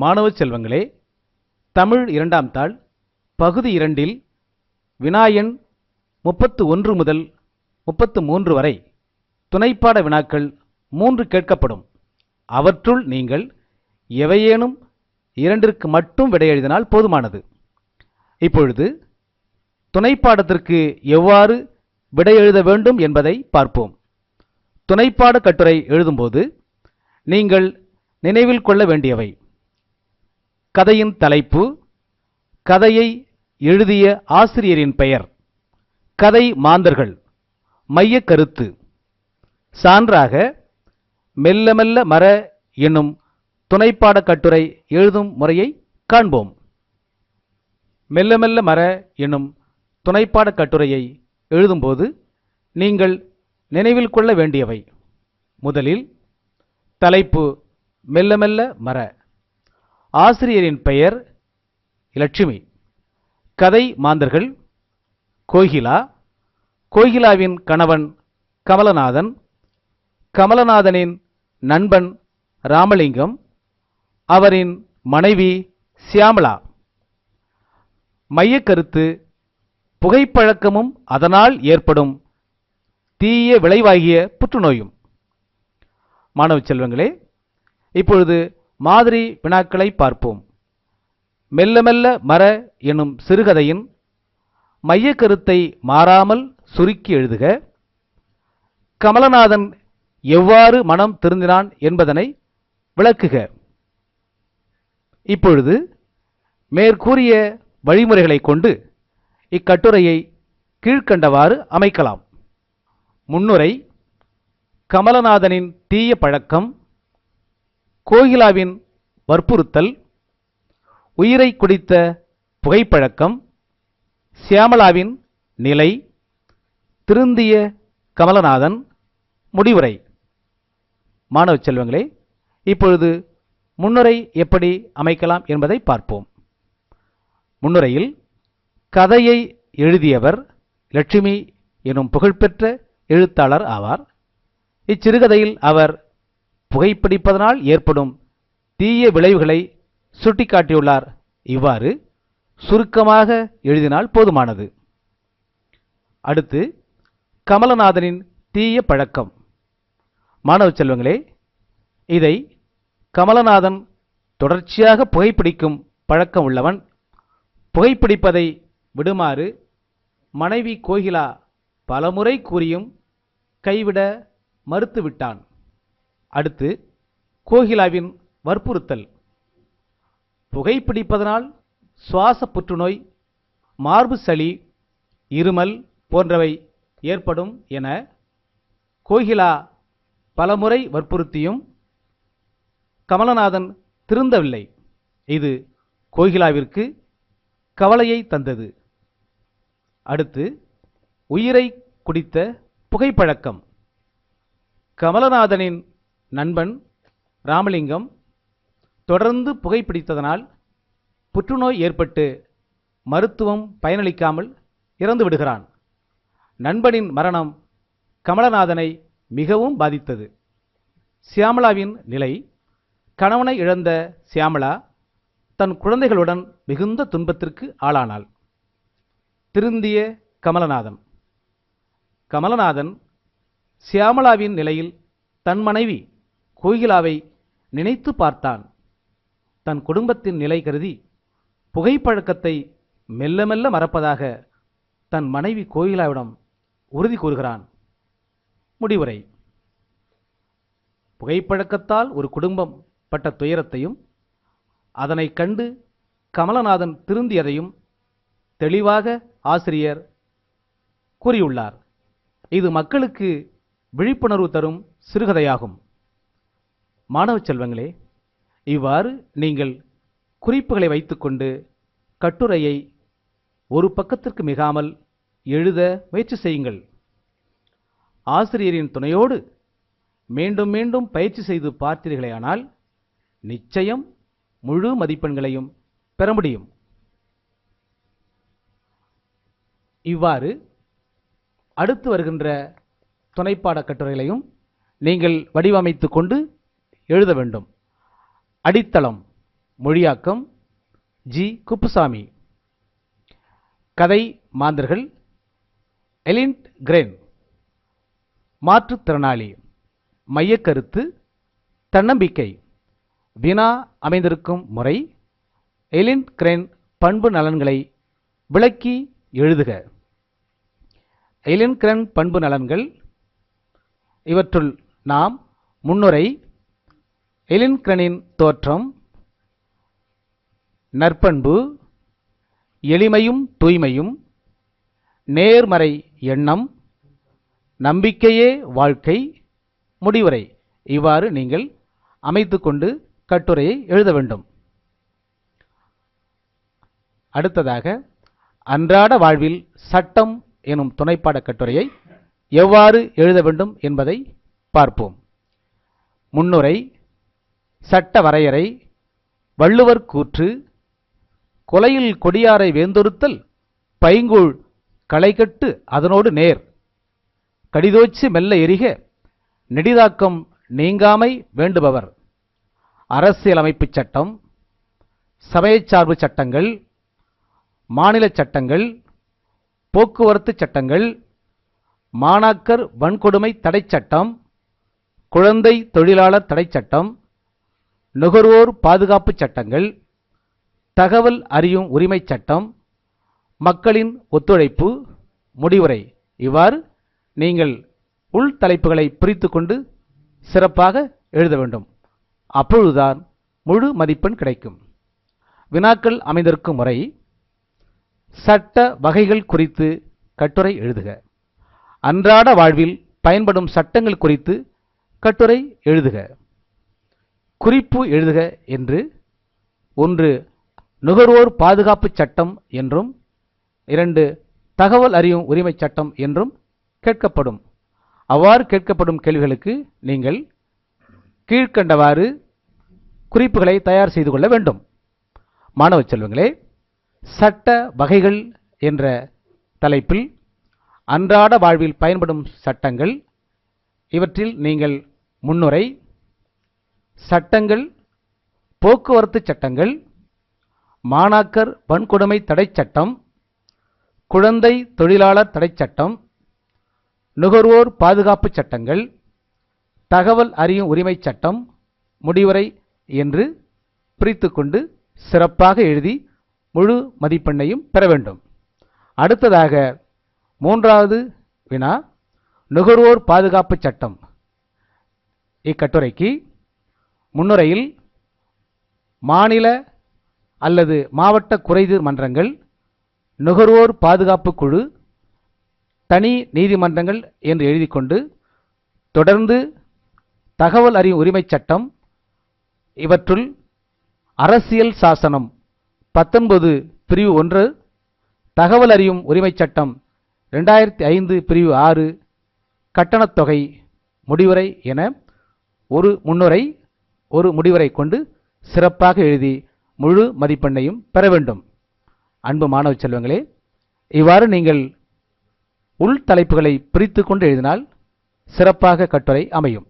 மாணவ செல்வங்களே தமிழ் இரண்டாம் தாள் பகுதி இரண்டில் வினாயன் முப்பத்து ஒன்று முதல் முப்பத்து மூன்று வரை துணைப்பாட வினாக்கள் மூன்று கேட்கப்படும். அவற்றுள் நீங்கள் எவையேனும் இரண்டிற்கு மட்டும் விடை எழுதினால் போதுமானது. இப்பொழுது துணைப்பாடத்திற்கு எவ்வாறு விடை எழுத வேண்டும் என்பதை பார்ப்போம். துணைப்பாட கட்டுரை எழுதும்போது நீங்கள் நினைவில் கொள்ள வேண்டியவை. கதையின் தலைப்பு கதையை எழுதிய ஆசிரியரின் பெயர் கதை மாந்தர்கள் மைய கருத்து. சான்றாக மெல்ல மெல்ல மர என்னும் துணைப்பாட கட்டுரை எழுதும் முறையை காண்போம். மெல்ல மெல்ல மர என்னும் துணைப்பாட கட்டுரையை எழுதும்போது நீங்கள் நினைவில் கொள்ள வேண்டியவை. முதலில் தலைப்பு மெல்ல மெல்ல மர ஆசிரியரின் பெயர் லட்சுமி கதை மாந்தர்கள் கோகிலா. கோகிலாவின் கணவன் கமலநாதன். கமலநாதனின் நண்பன் ராமலிங்கம். அவரின் மனைவி சியாமளா மையக்கருத்து புகைப்பழக்கமும் அதனால் ஏற்படும் தீய விளைவாகிய புற்றுநோயும். மாணவ செல்வங்களே இப்பொழுது மாதிரி வினாக்களை பார்ப்போம். மெல்ல மெல்ல மர எனும் சிறுகதையின் மையக்கருத்தை மாறாமல் சுருக்கி எழுதுக. கமலநாதன் எவ்வாறு மனம் திருந்தினான் என்பதனை விளக்குக. இப்பொழுது மேற்கூறிய வழிமுறைகளை கொண்டு இக்கட்டுரையை கீழ்க்கண்டவாறு அமைக்கலாம். முன்னுரை கமலநாதனின் தீய பழக்கம் கோகிலாவின் வற்புறுத்தல் உயிரை குடித்த புகைப்பழக்கம் சியாமலாவின் நிலை திருந்திய கமலநாதன் முடிவுரை. மாணவ செல்வங்களே இப்பொழுது முன்னுரை எப்படி அமைக்கலாம் என்பதை பார்ப்போம். முன்னுரையில் கதையை எழுதியவர் லட்சுமி எனும் புகழ்பெற்ற எழுத்தாளர் ஆவார். இச்சிறுகதையில் அவர் புகைப்பிடிப்பதனால் ஏற்படும் தீய விளைவுகளை சுட்டிக்காட்டியுள்ளார். இவ்வாறு சுருக்கமாக எழுதினால் போதுமானது. அடுத்து கமலநாதனின் தீய பழக்கம். மாணவ செல்வங்களே இதை கமலநாதன் தொடர்ச்சியாக புகைப்பிடிக்கும் பழக்கம் உள்ளவன் புகைப்பிடிப்பதை விடுமாறு மனைவி கோகிலா பலமுறை கூறியும் கைவிட மறுத்துவிட்டான். அடுத்து கோகிலாவின் வற்புறுத்தல். புகைப்பிடிப்பதனால் சுவாச புற்றுநோய் மார்பு சளி இருமல் போன்றவை ஏற்படும் என கோகிலா பலமுறை வற்புறுத்தியும் கமலநாதன் திருந்தவில்லை. இது கோகிலாவிற்கு கவலையை தந்தது. அடுத்து உயிரை குடித்த புகைப்பழக்கம். கமலநாதனின் நண்பன் ராமலிங்கம் தொடர்ந்து புகைப்பிடித்ததனால் புற்றுநோய் ஏற்பட்டு மருத்துவம் பயனளிக்காமல் இறந்து விடுகிறான். நண்பனின் மரணம் கமலநாதனை மிகவும் பாதித்தது. சியாமலாவின் நிலை கணவனை இழந்த சியாமலா தன் குழந்தைகளுடன் மிகுந்த துன்பத்திற்கு ஆளானாள். திருந்திய கமலநாதன். கமலநாதன் சியாமலாவின் நிலையில் தன் மனைவி கோகிலாவை நினைத்து பார்த்தான். தன் குடும்பத்தின் நிலை கருதி புகைப்பழக்கத்தை மெல்ல மெல்ல மறப்பதாக தன் மனைவி கோகிலாவிடம் உறுதி கூறுகிறான். முடிவுரை. புகைப்பழக்கத்தால் ஒரு குடும்பம் பட்ட துயரத்தையும் அதனைக் கண்டு கமலநாதன் திருந்தியதையும் தெளிவாக ஆசிரியர் கூறியுள்ளார். இது மக்களுக்கு விழிப்புணர்வு தரும் சிறுகதையாகும். மாணவ செல்வங்களே இவ்வாறு நீங்கள் குறிப்புகளை வைத்துக்கொண்டு கட்டுரையை ஒரு பக்கத்திற்கு மிகாமல் எழுத முயற்சி செய்யுங்கள். ஆசிரியரின் துணையோடு மீண்டும் மீண்டும் பயிற்சி செய்து பார்த்தீர்களேயானால் நிச்சயம் முழு மதிப்பெண்களையும் பெற முடியும். இவ்வாறு அடுத்து வருகின்ற துணைப்பாட கட்டுரைகளையும் நீங்கள் வடிவமைத்து கொண்டு எழுத வேண்டும். அடித்தளம் மொழியாக்கம் ஜி. குப்புசாமி. கதை மாந்தர்கள் எலின்ட் கிரேன். மாற்றுத்திறனாளி மையக்கருத்து தன்னம்பிக்கை. வினா அமைந்திருக்கும் முறை எலின்ட் கிரென் பண்பு நலன்களை விளக்கி எழுதுக. எலின் கிரென் பண்பு நலன்கள் இவற்றுள் நாம் முன்னுரை எலின்கிரனின் தோற்றம் நற்பண்பு எளிமையும் தூய்மையும் நேர்மறை எண்ணம் நம்பிக்கையே வாழ்க்கை முடிவுரை. இவ்வாறு நீங்கள் அமைத்து கொண்டு கட்டுரையை எழுத வேண்டும். அடுத்ததாக அன்றாட வாழ்வில் சட்டம் எனும் துணைப்பாட கட்டுரையை எவ்வாறு எழுத வேண்டும் என்பதை பார்ப்போம். முன்னுரை சட்ட வரையறை வள்ளுவர் கூற்று கொலையில் கொடியாரை வேந்தொருத்தல் பைங்கூழ் களைகட்டு அதனோடு நேர். கடிதோச்சு மெல்ல எரிக நெடிதாக்கம் நீங்காமை வேண்டுபவர். அரசியலமைப்புச் சட்டம் சமயச்சார்பு சட்டங்கள் மாநில சட்டங்கள் போக்குவரத்து சட்டங்கள் மாணாக்கர் வன்கொடுமை தடைச் சட்டம் குழந்தை தொழிலாளர் தடைச்சட்டம் சட்டம் நுகர்வோர் பாதுகாப்பு சட்டங்கள் தகவல் அறியும் உரிமைச் சட்டம் மக்களின் ஒத்துழைப்பு முடிவுரை. இவ்வாறு நீங்கள் உள் தலைப்புகளை பிரித்து கொண்டு சிறப்பாக எழுத வேண்டும். அப்பொழுதுதான் முழு மதிப்பெண் கிடைக்கும். வினாக்கள் அமைந்திருக்கும் முறை சட்ட வகைகள் குறித்து கட்டுரை எழுதுக. அன்றாட வாழ்வில் பயன்படும் சட்டங்கள் குறித்து கட்டுரை எழுதுக. குறிப்பு எழுதுக என்று ஒன்று நுகர்வோர் பாதுகாப்பு சட்டம் என்றும் இரண்டு தகவல் அறியும் உரிமைச் சட்டம் என்றும் கேட்கப்படும். அவ்வாறு கேட்கப்படும் கேள்விகளுக்கு நீங்கள் கீழ்க்கண்டவாறு குறிப்புகளை தயார் செய்து கொள்ள வேண்டும். மாணவ செல்வங்களே சட்ட வகைகள் என்ற தலைப்பில் அன்றாட வாழ்வில் பயன்படும் சட்டங்கள் இவற்றில் நீங்கள் முன்னுரை சட்டங்கள் போக்குவரத்து சட்டங்கள் மாணாக்கர் வன்கொடுமை தடைச் சட்டம் குழந்தை தொழிலாளர் தடைச் சட்டம் நுகர்வோர் பாதுகாப்பு சட்டங்கள் தகவல் அறியும் உரிமைச் சட்டம் முடிவுரை என்று பிரித்துக்கொண்டு சிறப்பாக எழுதி முழு மதிப்பெண்ணையும் பெற வேண்டும். அடுத்ததாக மூன்றாவது வினா நுகர்வோர் பாதுகாப்பு சட்டம் இக்கட்டுரைக்கு முன்னுரையில் மாநில அல்லது மாவட்ட குறைதீர் மன்றங்கள் நுகர்வோர் பாதுகாப்பு குழு தனி நீதிமன்றங்கள் என்று எழுதிக்கொண்டு தொடர்ந்து தகவல் அறியும் உரிமைச் சட்டம் இவற்றுள் அரசியல் சாசனம் பத்தொன்பது பிரிவு ஒன்று தகவல் அறியும் உரிமைச் சட்டம் ரெண்டாயிரத்தி ஐந்து பிரிவு ஆறு கட்டணத்தொகை முடிவுரை என ஒரு முன்னுரை ஒரு முடிவரை கொண்டு சிறப்பாக எழுதி முழு மதிப்பெண்ணையும் பெற வேண்டும். அன்பு மாணவ செல்வங்களே இவ்வாறு நீங்கள் உள் தலைப்புகளை பிரித்து கொண்டு எழுதினால் சிறப்பாக கட்டுரை அமையும்.